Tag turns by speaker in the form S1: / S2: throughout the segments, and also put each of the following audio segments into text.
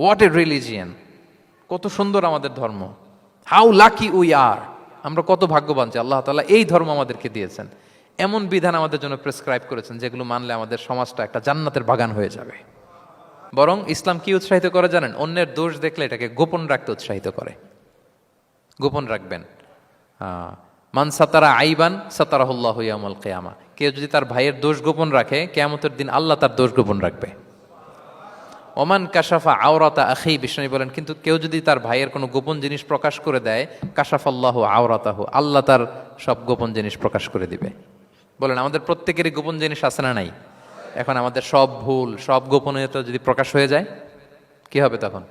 S1: What a religion কত সুন্দর আমাদের ধর্ম। হাউ লাকি উই আর আমরা কত ভাগ্যবান যে আল্লাহ তালা এই ধর্ম আমাদেরকে দিয়েছেন। এমন বিধান আমাদের জন্য প্রেসক্রাইব করেছেন যেগুলো মানলে আমাদের সমাজটা একটা জান্নাতের বাগান হয়ে যাবে। বরং ইসলাম কি উৎসাহিত করে জানেন? অন্যের দোষ দেখলে এটাকে গোপন রাখতে উৎসাহিত করে। গোপন রাখবেন। মান সাতারা আইবান সাতারাহুল্লাহ ইয়ামুল কেয়ামা। কেউ যদি তার ভাইয়ের দোষ গোপন রাখে, কেয়ামতের দিন আল্লাহ তার দোষ গোপন রাখবে। ওমান কাশাফা আওরাতা আখি বিষ্ণু বলেন, কিন্তু কেউ যদি তার ভাইয়ের কোনো গোপন জিনিস প্রকাশ করে দেয়, কাশাফাল্লাহ আওরাতাহু, আল্লাহ তার সব গোপন জিনিস প্রকাশ করে দিবে। বলেন, আমাদের প্রত্যেকেরই গোপন জিনিস আছে না নাই? এখন আমাদের সব ভুল, সব গোপনীয়তা যদি প্রকাশ হয়ে যায়, কি হবে তখন?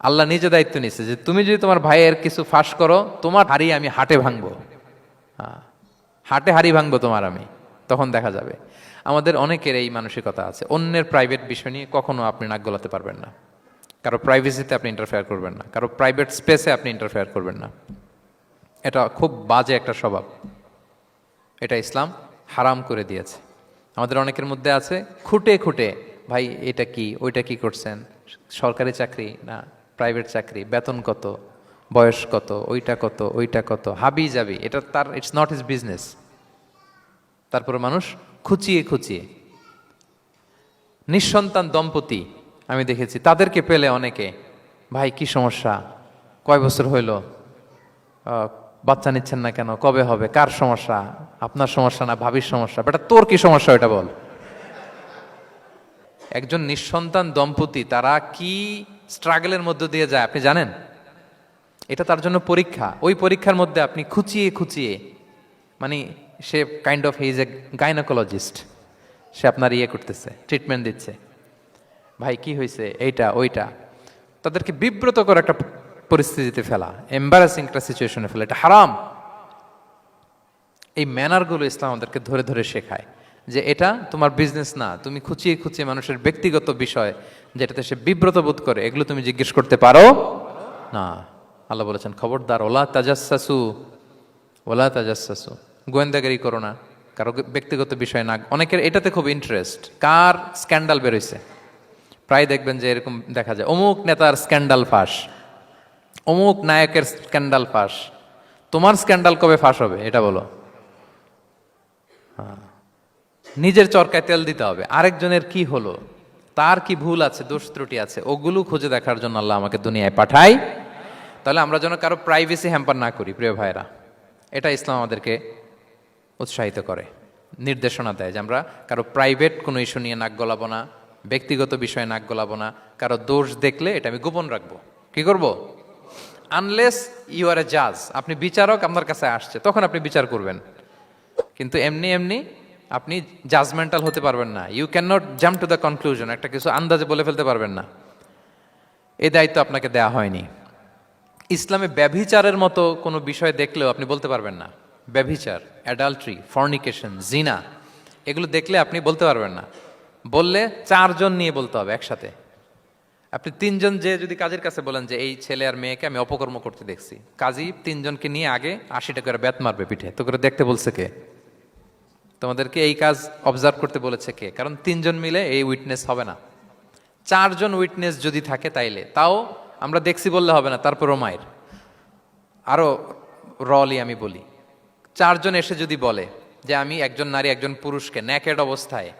S1: আল্লাহ নিজে দায়িত্ব নিচ্ছে যে, তুমি যদি তোমার ভাইয়ের কিছু ফাঁস করো, তোমার হাড়ি আমি হাটে ভাঙবো। হ্যাঁ হাটে হাড়ি ভাঙবো তোমার আমি। তখন দেখা যাবে। আমাদের অনেকের এই মানসিকতা আছে। অন্যের প্রাইভেট বিষয় নিয়ে কখনো আপনি নাক গলাতে পারবেন না। কারও প্রাইভেসিতে আপনি ইন্টারফেয়ার করবেন না। কারও প্রাইভেট স্পেসে আপনি ইন্টারফেয়ার করবেন না। এটা খুব বাজে একটা স্বভাব। এটা ইসলাম হারাম করে দিয়েছে। আমাদের অনেকের মধ্যে আছে, খুঁটে খুঁটে, ভাই, এটা কি? ওইটা কি করছেন? সরকারি চাকরি না প্রাইভেট চাকরি? বেতন কত? বয়স কত? ওইটা কত? ওইটা কত? হাবি যাবি এটা তার ইটস নট হিজ বিজনেস তারপরে মানুষ খুচিয়ে খুচিয়ে। নিঃসন্তান দম্পতি, আমি দেখেছি, তাদেরকে পেলে অনেকে, ভাই, কি সমস্যা? কয় বছর হইল? বাচ্চা নিচ্ছেন না কেন? কবে হবে? কার সমস্যা? আপনার সমস্যা না ভাবির সমস্যা? বেটা, তোর কি সমস্যা এটা বল। একজন নিঃসন্তান দম্পতি, তারা কি স্ট্রাগলের মধ্য দিয়ে যায়, আপনি জানেন? এটা তার জন্য পরীক্ষা। ওই পরীক্ষার মধ্যে আপনি খুচিয়ে খুচিয়ে মানে সে kind of he's a gynaecologist সে আপনার ইয়ে করতেছে ট্রিটমেন্ট দিচ্ছে। ভাই, কি হয়েছে এইটা, ওইটা। তাদেরকে বিব্রত করে একটা পরিস্থিতিতে ফেলা এম্বারাসিং একটা সিচুয়েশনে ফেলা। এটা হারাম। এই ম্যানারগুলো ইসলাম আমাদেরকে ধরে ধরে শেখায় যে এটা তোমার বিজনেস না। তুমি খুঁচিয়ে খুঁচিয়ে মানুষের ব্যক্তিগত বিষয় যেটাতে সে বিব্রত বোধ করে, এগুলো তুমি জিজ্ঞেস করতে পারো? না। আল্লাহ বলেছেন, খবরদার, ওলা তাজাসু ওলা তাজাসু গোয়েন্দাগারি করো না। কারও ব্যক্তিগত বিষয় না। অনেকের এটাতে খুব ইন্টারেস্ট কার স্ক্যান্ডাল বেরোইছে? প্রায় দেখবেন যে এরকম দেখা যায়। অমুক নেতার স্ক্যান্ডাল ফাঁস। অমুক নায়কের স্ক্যান্ডাল ফাঁস। তোমার স্ক্যান্ডাল কবে ফাঁস হবে? এটা বলো। হ্যাঁ। নিজের চরকায় তেল দিতে হবে। আরেকজনের কি হলো? তার কি ভুল আছে, দোষ ত্রুটি আছে, ওগুলো খুঁজে দেখার জন্য আল্লাহ আমাকে দুনিয়ায় পাঠায়। তাহলে আমরা যেন কারও প্রাইভেসি হ্যাম্পার না করি, প্রিয় ভাইরা এটা ইসলাম আমাদেরকে উৎসাহিত করে, নির্দেশনা দেয় যে আমরা কারও প্রাইভেট কোনো ইস্যু নিয়ে নাক গলাবো না, ব্যক্তিগত বিষয়ে নাক গলাবো না, কারও দোষ দেখলে এটা আমি গোপন রাখব। কি করব? আনলেস ইউ আর এ জাজ আপনি বিচারক আপনার কাছে আসছে, তখন আপনি বিচার করবেন। কিন্তু এমনি এমনি আপনি জাজমেন্টাল হতে পারবেন না। You can not jump to the conclusion একটা কিছু আন্দাজে বলে ফেলতে পারবেন না। এই দায়িত্ব আপনাকে দেয়া হয়নি। ইসলামে ব্যভিচারের মতো কোনো বিষয় দেখলেও আপনি বলতে পারবেন না। ব্যভিচার অ্যাডাল্ট্রি ফর্নিকেশন জিনা এগুলো দেখলে আপনি বলতে পারবেন না। বললে চারজন নিয়ে বলতে হবে একসাথে। আপনি তিনজন যে যদি কাজের কাছে বলেন যে, এই ছেলে আর মেয়েকে আমি অপকর্ম করতে দেখছি। কাজী তিনজনকে নিয়ে আগে আশিটা করে ব্যাত মারবে পিঠে। তো করে দেখতে বলছে কে? তোমাদেরকে এই কাজ অবজার্ভ করতে বলেছে কে? কারণ তিনজন মিলে এই উইটনেস হবে না। চারজন উইটনেস যদি থাকে তাইলে। তাও আমরা দেখছি বললে হবে না, তারপরও মায়ের। আরও রলি আমি বলি। চারজন এসে যদি বলে যে আমি একজন নারী, একজন পুরুষকে ন্যাকেড অবস্থায়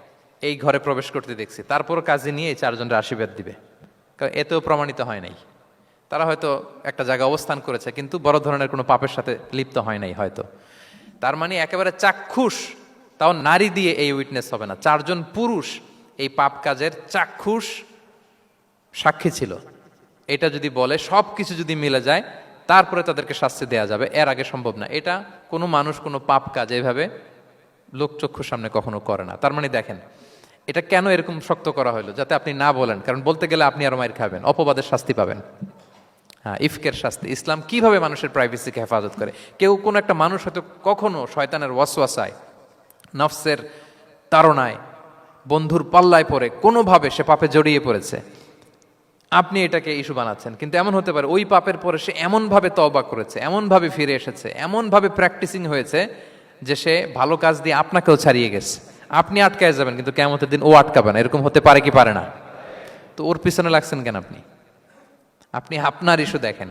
S1: এই ঘরে প্রবেশ করতে দেখছি তারপর কাজে নিয়ে এই চারজনের আশীর্বাদ দিবে। কারণ এতেও প্রমাণিত হয় নাই। তারা হয়তো একটা জায়গায় অবস্থান করেছে, কিন্তু বড় ধরনের কোনো পাপের সাথে লিপ্ত হয় নাই হয়তো। তার মানে একেবারে চাক্ষুষ, তাও নারী দিয়ে এই উইটনেস হবে না। চারজন পুরুষ এই পাপ কাজের চাক্ষুষ সাক্ষী ছিল। এটা যদি বলে সব কিছু যদি মিলে যায় তারপরে তাদেরকে শাস্তি দেয়া যাবে। এর আগে সম্ভব না। এটা কোনো মানুষ, কোনো পাপ কাজ এইভাবে লোকচক্ষুর সামনে কখনো করে না। তার মানে দেখেন, এটা কেন এরকম শক্ত করা হলো? যাতে আপনি না বলেন। কারণ বলতে গেলে আপনি আরও মায়ের খাবেন। অপবাদের শাস্তি পাবেন। হ্যাঁ ইফকের শাস্তি। ইসলাম কীভাবে মানুষের প্রাইভেসিকে হেফাজত করে? কেউ কোনো একটা মানুষ হয়তো কখনো শয়তানের ওয়াসওয়াসায়, নফসের তাড়নায়, বন্ধুর পাল্লায় পড়ে, কোনোভাবে সে পাপে জড়িয়ে পড়েছে। আপনি এটাকে ইস্যু বানাচ্ছেন। কিন্তু এমন হতে পারে, ওই পাপের পরে সে এমনভাবে তওবা করেছে, এমনভাবে ফিরে এসেছে, এমনভাবে প্র্যাকটিসিং হয়েছে যে সে ভালো কাজ দিয়ে আপনাকেও ছাড়িয়ে গেছে। আপনি আটকায় যাবেন, কিন্তু কেমতের দিন ও আটকাবে না এরকম হতে পারে কি পারে না? তো ওর পিছনে লাগছেন কেন আপনি? আপনি আপনার ইস্যু দেখেন।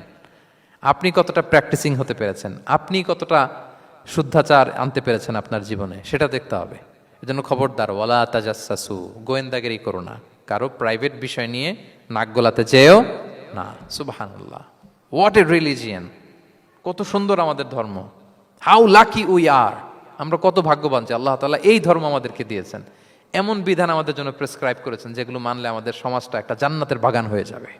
S1: আপনি কতটা প্র্যাকটিসিং হতে পেরেছেন? আপনি কতটা শুদ্ধাচার আনতে পেরেছেন আপনার জীবনে? সেটা দেখতে হবে। এজন্য খবরদার, ওয়ালা তাজাসু গোয়েন্দাগিরি করো না। কারও প্রাইভেট বিষয় নিয়ে নাক গলাতে যেও না। সুবাহান্লাহ হোয়াট এ রিলিজিয়ান কত সুন্দর আমাদের ধর্ম। হাউ লাকি উই আর আমরা কত ভাগ্যবান যে আল্লাহ তালা এই ধর্ম আমাদেরকে দিয়েছেন। এমন বিধান আমাদের জন্য প্রেসক্রাইব করেছেন যেগুলো মানলে আমাদের সমাজটা একটা জান্নাতের বাগান হয়ে যাবে।